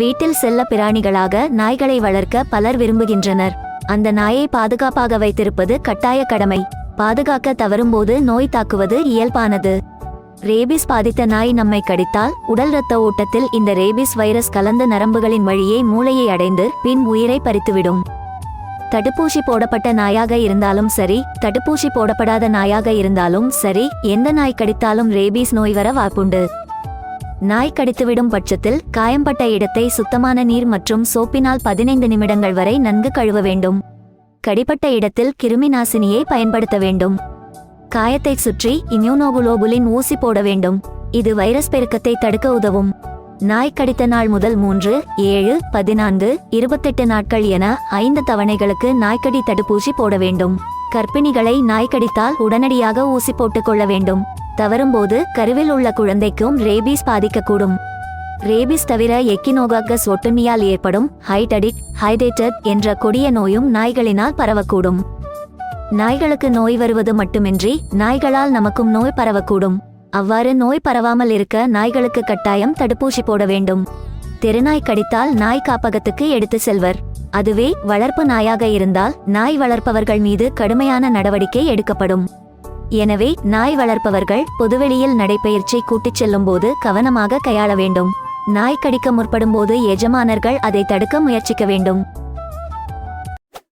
வீட்டில் செல்ல பிராணிகளாக நாய்களை வளர்க்க பலர் விரும்புகின்றனர். அந்த நாயை பாதுகாப்பாக வைத்திருப்பது கட்டாய கடமை. பாதுகாக்க தவறும்போது நோய் தாக்குவது இயல்பானது. ரேபிஸ் பாதித்த நாய் நம்மை கடித்தால் உடல் இரத்த ஓட்டத்தில் இந்த ரேபிஸ் வைரஸ் கலந்த நரம்புகளின் வழியே மூளையை அடைந்து பின் உயிரை பறித்துவிடும். தடுப்பூசி போடப்பட்ட நாயாக இருந்தாலும் சரி தடுப்பூசி போடப்படாத நாயாக இருந்தாலும் சரி எந்த நாய் கடித்தாலும் ரேபீஸ் நோய் வர வாய்ப்புண்டு. நாய் கடித்துவிடும் பட்சத்தில் காயம்பட்ட இடத்தை சுத்தமான நீர் மற்றும் சோப்பினால் பதினைந்து நிமிடங்கள் வரை நன்கு கழுவ வேண்டும். கடிப்பட்ட இடத்தில் கிருமி நாசினியை பயன்படுத்த வேண்டும். காயத்தை சுற்றி இம்யூனோகுளோபுலின் ஊசி போட வேண்டும். இது வைரஸ் பெருக்கத்தை தடுக்க உதவும். நாய் கடித்த நாள் முதல் மூன்று ஏழு பதினான்கு இருபத்தெட்டு நாட்கள் என ஐந்து தவணைகளுக்கு நாய்க்கடி தடுப்பூசி போட வேண்டும். கர்ப்பிணிகளை நாய் கடித்தால் உடனடியாக ஊசி போட்டுக் கொள்ள வேண்டும். தவறும்போது கருவில் உள்ள குழந்தைக்கும் ரேபீஸ் பாதிக்கக்கூடும். ரேபிஸ் தவிர எக்கினோகாக்கஸ் ஒட்டுண்ணியால் ஏற்படும் ஹைடடிக் ஹைடேட்டட் என்ற கொடிய நோயும் நாய்களினால் பரவக்கூடும். நாய்களுக்கு நோய் வருவது மட்டுமின்றி நாய்களால் நமக்கும் நோய் பரவக்கூடும். அவ்வாறு நோய் பரவாமல் இருக்க நாய்களுக்கு கட்டாயம் தடுப்பூசி போட வேண்டும். தெருநாய் கடித்தால் நாய் காப்பகத்துக்கு எடுத்து செல்வர். அதுவே வளர்ப்பு நாயாக இருந்தால் நாய் வளர்ப்பவர்கள் மீது கடுமையான நடவடிக்கை எடுக்கப்படும். எனவே நாய் வளர்ப்பவர்கள் பொதுவெளியில் நடைபயிற்சி கூட்டிச் செல்லும்போது கவனமாக கையாள வேண்டும். நாய் கடிக்க முற்படும்போது எஜமானர்கள் அதை தடுக்க முயற்சிக்க வேண்டும்.